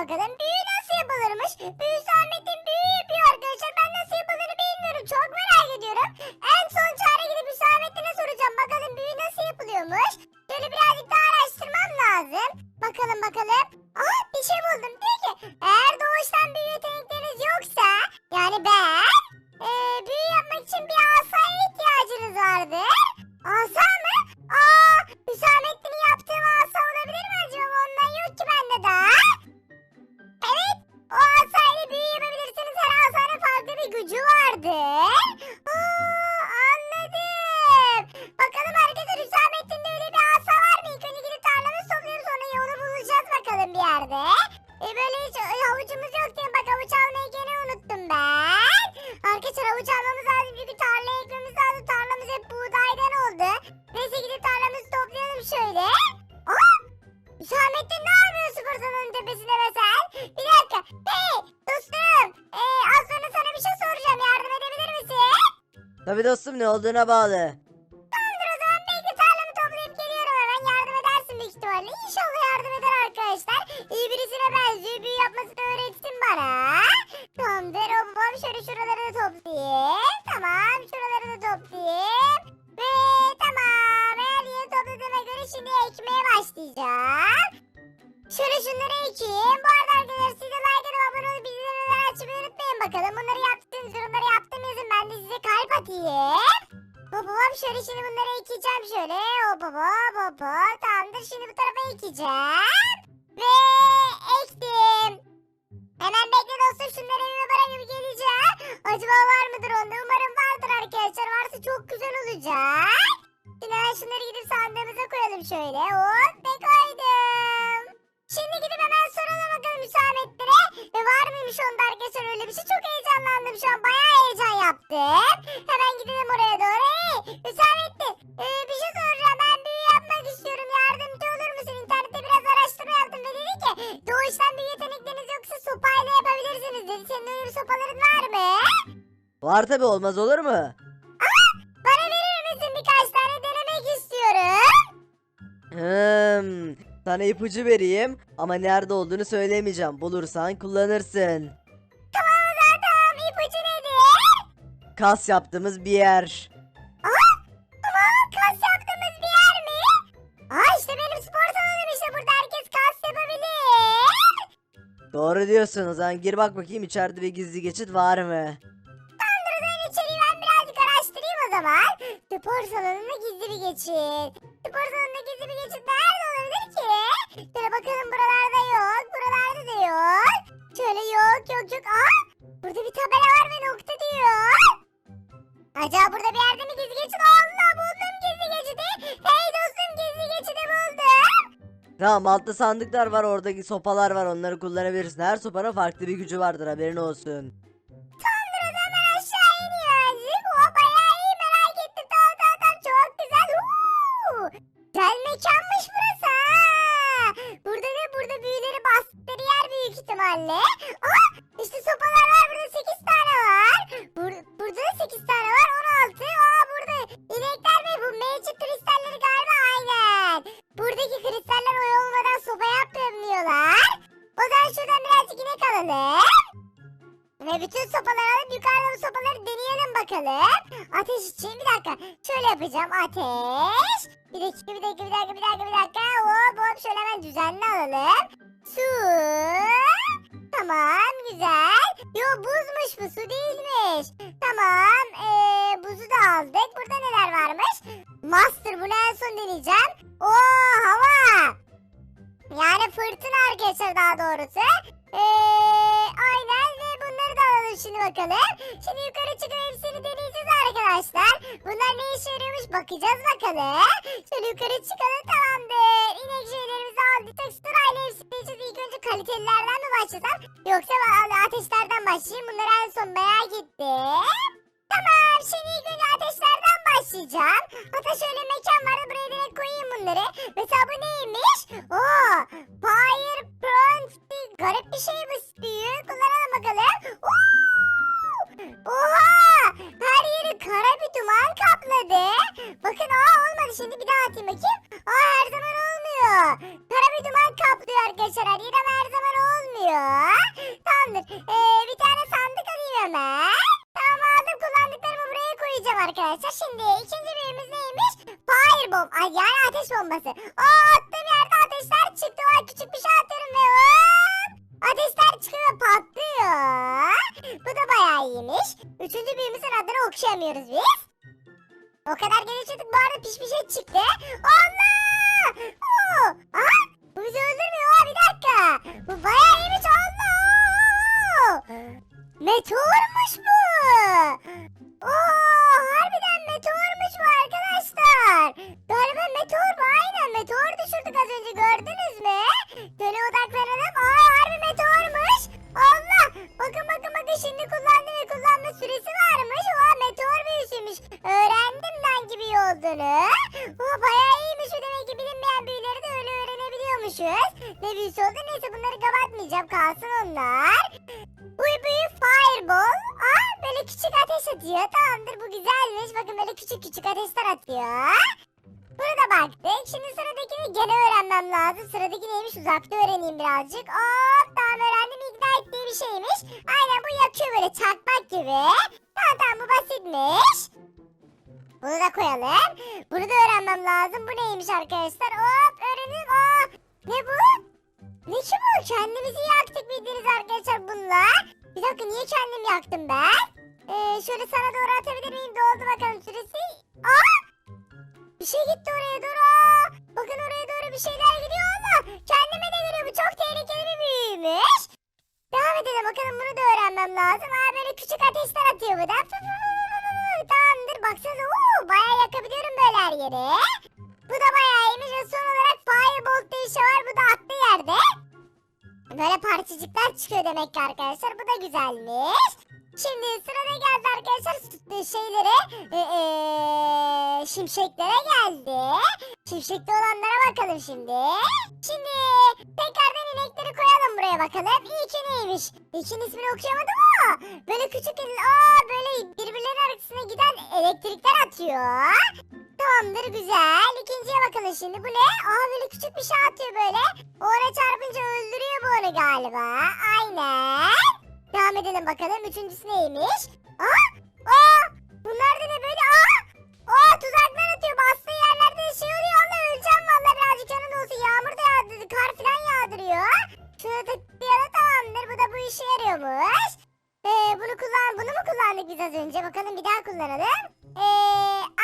bakalım. Büyü nasıl yapılırmış? Büyü Hüsamettin büyü yapıyor arkadaşlar. Ben nasıl yapıldığını bilmiyorum. Çok merak ediyorum. En son çare gidip Hüsamettin'e soracağım. Bakalım büyü nasıl yapılıyormuş. Şöyle birazcık daha araştırmam lazım. Bakalım bakalım. Yerde. E böyle hiç e, havucumuz yok diye bak havuç almayı gene unuttum ben. Arkadaşlar havuç almamız lazım çünkü tarlaya ekmemiz lazım. Tarlamız hep buğdaydan oldu. Neyse gidip tarlamızı toplayalım şöyle. Aa! Hüsamettin ne yapıyor spor salonunun tepesinde mesela? Bir dakika. Hey dostum. Ee, az sonra sana bir şey soracağım. Yardım edebilir misin? Tabi dostum ne olduğuna bağlı. Şimdi ekmeye başlayacağım. Şöyle şunları ekeyim. Bu arada arkadaşlar siz de like atıp abone olup bildirimleri açmayı unutmayın bakalım. Bunları yaptığınız yorumları yaptım yazın. Ben de size kalp atayım. Hop hop şöyle şimdi bunları ekeceğim şöyle. Hop hop hop hop. Tamamdır şimdi bu tarafa ekeceğim. Ve ektim. Hemen bekle dostum şunları evime bırakıp geleceğim. Acaba var mıdır onda? Umarım vardır arkadaşlar. Varsa çok güzel olacak. Şunları gidip sandığımıza koyalım şöyle. Hop ve koydum. Şimdi gidip hemen soralım bakalım Hüsamettin'e. Ve var mıymış onda arkadaşlar öyle bir şey. Çok heyecanlandım şu an. Bayağı heyecan yaptım. Hemen gidelim oraya doğru. Hey Hüsamettin ee, bir şey soracağım. Ben büyü yapmak istiyorum. Yardımcı olur musun? İnternette biraz araştırma yaptım ve dedi ki doğuştan büyü yetenekleriniz yoksa sopayla yapabilirsiniz dedi. Senin öyle bir sopaların var mı? Var tabi olmaz olur mu? Sana ipucu vereyim ama nerede olduğunu söylemeyeceğim. Bulursan kullanırsın. Tamam tamam. İpucu nedir? Kas yaptığımız bir yer. Aa, tamam kas yaptığımız bir yer mi? Aa işte benim spor salonum işte burada herkes kas yapabilir. Doğru diyorsun o zaman gir bak bakayım içeride bir gizli geçit var mı? Spor salonunda gizli bir geçit. Spor salonunda gizli bir geçit nerede olabilir ki? Şöyle bakalım buralarda yok. Buralarda da yok. Şöyle yok yok yok. Aa burada bir tabela var ve nokta diyor. Acaba burada bir yerde mi gizli geçit? Allah buldum gizli geçidi. Hey dostum gizli geçidi buldum. Tamam altta sandıklar var oradaki sopalar var onları kullanabilirsin. Her sopanın farklı bir gücü vardır haberin olsun. İhtimalle. Aa işte sopalar var. Burada 8 tane var. Bur- burada da 8 tane var. 16. Aa burada inekler mi? Bu magic kristalleri galiba aynen. Buradaki kristaller oy olmadan sopa yapmıyorlar. O zaman şuradan birazcık inek alalım. Ve bütün sopaları alıp yukarıda bu sopaları deneyelim bakalım. Ateş için bir dakika. Şöyle yapacağım. Ateş. Bir dakika bir dakika bir dakika bir dakika bir. Hop hop şöyle hemen düzenli su değilmiş. Tamam ee, buzu da aldık. Burada neler varmış? Master bunu en son deneyeceğim. Oo hava. Yani fırtına arkadaşlar daha doğrusu. Eee aynen ve bunları da alalım şimdi bakalım. Şimdi yukarı arkadaşlar. Bunlar ne işe yarıyormuş bakacağız bakalım. Şöyle yukarı çıkalım tamamdır. İnek şeylerimizi aldık. Sırayla hepsini deneyeceğiz. İlk önce kalitelilerden mi başlasam? Yoksa ateşlerden başlayayım. Bunları en son merak ettim. Tamam şimdi ilk önce ateşlerden başlayacağım. Hatta şöyle mekan var buraya direkt koyayım bunları. Mesela bu neymiş? Oo, fire prone garip bir şey bu şimdi bir daha atayım bakayım. Aa her zaman olmuyor. Kara bir duman kaplıyor arkadaşlar her yeri ama her zaman olmuyor. Tamamdır. Ee, bir tane sandık alayım hemen. Tamam aldım kullandıklarımı buraya koyacağım arkadaşlar. Şimdi ikinci birimiz neymiş? Firebomb. Ay yani ateş bombası. Aa attığım yerde ateşler çıktı. Ay küçük bir şey atıyorum ve hop. Ateşler çıkıyor patlıyor. Bu da bayağı iyiymiş. Üçüncü birimizin adını okuyamıyoruz biz. O kadar geliştirdik bu arada piş bir şey çıktı. Allah! Atıyor. Bunu da baktık. Şimdi sıradakini gene öğrenmem lazım. Sıradaki neymiş uzakta öğreneyim birazcık. Hop tamam öğrendim. Ignite diye bir şeymiş. Aynen bu yakıyor böyle çakmak gibi. Tamam tamam bu basitmiş. Bunu da koyalım. Bunu da öğrenmem lazım. Bu neymiş arkadaşlar? Hop öğrenelim. Aa ne bu? Ne ki bu? Kendimizi yaktık bildiğiniz arkadaşlar bununla. Bir dakika niye kendim yaktım ben? Ee, şöyle sana doğru atabilir miyim? Doldu bakalım süresi. Aa! Bir şey gitti oraya doğru. Bakın oraya doğru bir şeyler gidiyor Allah. Kendime de geliyor. Bu çok tehlikeli bir büyüymüş. Devam edelim bakalım bunu da öğrenmem lazım. Aa böyle küçük ateşler atıyor bu da. Fı fı. Tamamdır baksanıza. Oo, bayağı yakabiliyorum böyle her yeri. Bu da bayağı iyiymiş ve son olarak Firebolt diye bir şey var. Bu da attığı yerde. Böyle parçacıklar çıkıyor demek ki arkadaşlar. Bu da güzelmiş. Şimdi sırada geldi arkadaşlar s- şeylere e, e, şimşeklere geldi. Şimşekli olanlara bakalım şimdi. Şimdi tekrardan inekleri koyalım buraya bakalım. İlki neymiş? İlkin ismini okuyamadım ama böyle küçük aa böyle birbirlerinin arasına giden elektrikler atıyor. Tamamdır güzel. İkinciye bakalım şimdi. Bu ne? Aa böyle küçük bir şey atıyor böyle. O ona çarpınca öldürüyor bu onu galiba. Aynen. Devam edelim bakalım. Üçüncüsü neymiş? Aa! Aa! Bunlar da ne böyle? Aa! Aa tuzaklar atıyor. Bastığı yerlerde şey oluyor. Allah öleceğim valla birazcık canım olsun. Yağmur da yağdırdı. Kar falan yağdırıyor. Şuna tıklayalım tamamdır. Bu da bu işe yarıyormuş. Ee, bunu kullan, bunu mu kullandık biz az önce? Bakalım bir daha kullanalım. Ee,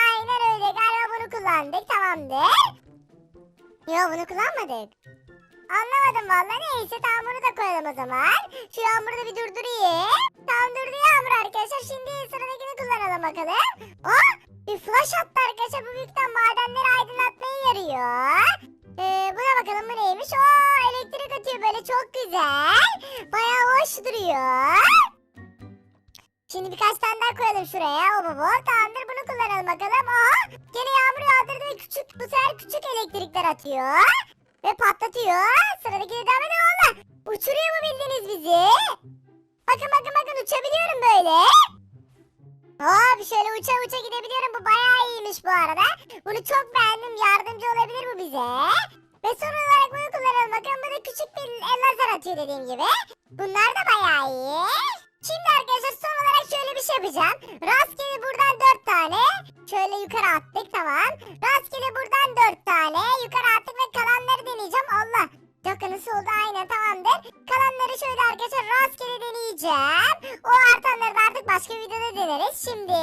aynen öyle. Galiba bunu kullandık. Tamamdır. Yok bunu kullanmadık. Anlamadım valla. Neyse tamam bunu da koyalım o zaman. Şu yağmuru bir durdurayım. Tamam durdu yağmur arkadaşlar. Şimdi sıradakini kullanalım bakalım. Aa bir flash attı arkadaşlar. Bu büyükten madenleri aydınlatmaya yarıyor. Ee, buna bakalım bu neymiş? Oo elektrik atıyor böyle çok güzel. Bayağı hoş duruyor. Şimdi birkaç tane daha koyalım şuraya. O baba. Tamamdır bunu kullanalım bakalım. Aha gene yağmur yağdırdı ve küçük bu sefer küçük elektrikler atıyor. Ve patlatıyor. Sıradaki de devam ediyor valla. Uçuruyor mu bildiniz bizi? Bakın bakın bakın uçabiliyorum böyle. Hop şöyle uça uça gidebiliyorum. Bu bayağı iyiymiş bu arada. Bunu çok beğendim. Yardımcı olabilir bu bize. Ve son olarak bunu kullanalım. Bakın bu da küçük bir lazer atıyor dediğim gibi. Bunlar da bayağı iyi. Şimdi arkadaşlar son olarak şöyle bir şey yapacağım. Rastgele buradan dört tane. Şöyle yukarı attık tamam. Rastgele buradan dört tane. Yukarı attık ve kalanları deneyeceğim. Allah. Dakika nasıl oldu aynen tamamdır. Kalanları şöyle arkadaşlar rastgele deneyeceğim. O artanları da artık başka videoda deneriz. Şimdi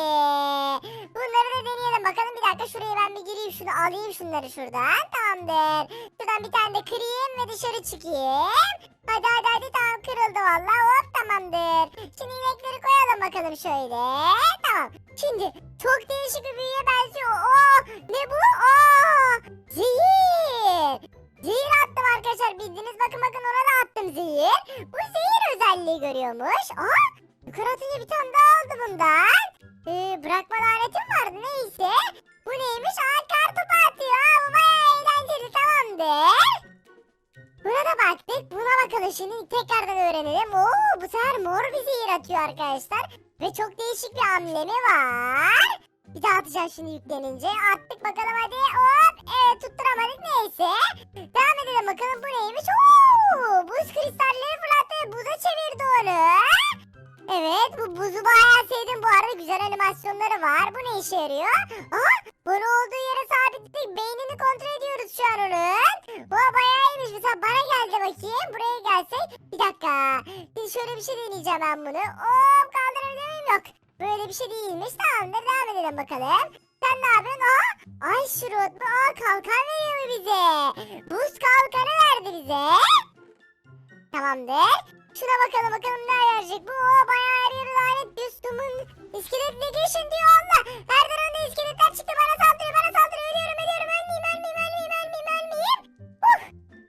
bunları da deneyelim bakalım. Bir dakika şuraya ben bir gireyim şunu alayım şunları şuradan. Tamamdır. Şuradan bir tane de kırayım ve dışarı çıkayım. Hadi hadi hadi tamam kırıldı valla hop tamamdır. Şimdi inekleri koyalım bakalım şöyle. Tamam. Şimdi çok değişik bir büyüye benziyor. Oo, ne bu? Aa, zehir. Zehir attım arkadaşlar bildiğiniz bakın bakın ona da attım zehir. Bu zehir özelliği görüyormuş. Aa, yukarı atınca bir tane daha aldı bundan. Ee, bırakma lanetim vardı neyse. Bu neymiş? Aa Buna bakalım şimdi tekrardan öğrenelim. Oo bu sefer mor bir zehir atıyor arkadaşlar. Ve çok değişik bir hamlemi var. Bir daha atacağım şimdi yüklenince. Attık bakalım hadi. Hop. Evet tutturamadık neyse. Devam edelim bakalım bu neymiş. Oo, buz kristalleri fırlattı. Buza çevirdi onu. Evet bu buzu bayağı sevdim. Bu arada güzel animasyonları var. Bu ne işe yarıyor? Aha bir şey deneyeceğim ben bunu. Hop kaldırabilir miyim? Yok. Böyle bir şey değilmiş. Tamamdır devam edelim bakalım. Sen ne yapıyorsun? Aa, ay şurut mu? Aa kalkan veriyor mu bize? Buz kalkanı verdi bize. Tamamdır. Şuna bakalım bakalım ne verecek bu? Oo, bayağı her yeri lanet Düstumun iskelet negation diyor Allah. Her tarafında iskeletler çıktı bana saldırıyor bana saldırıyor. Ölüyorum ölüyorum ölmeyeyim ölmeyeyim ölmeyeyim ölmeyeyim ölmeyeyim. Uh,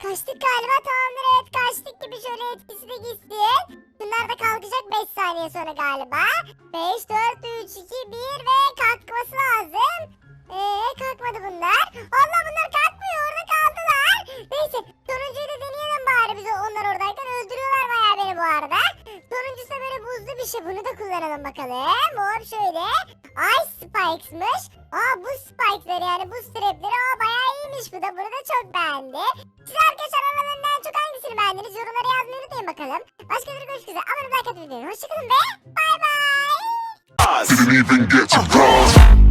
kaçtık galiba tamamdır evet kaçtık gibi şöyle etkisi de gitsin. Bunlar da kalkacak 5 saniye sonra galiba. 5, 4, 3, 2, 1 ve kalkması bakalım. Başka bir. Abone olmayı like. Hoşçakalın ve bay bay. Didn't even get to cross.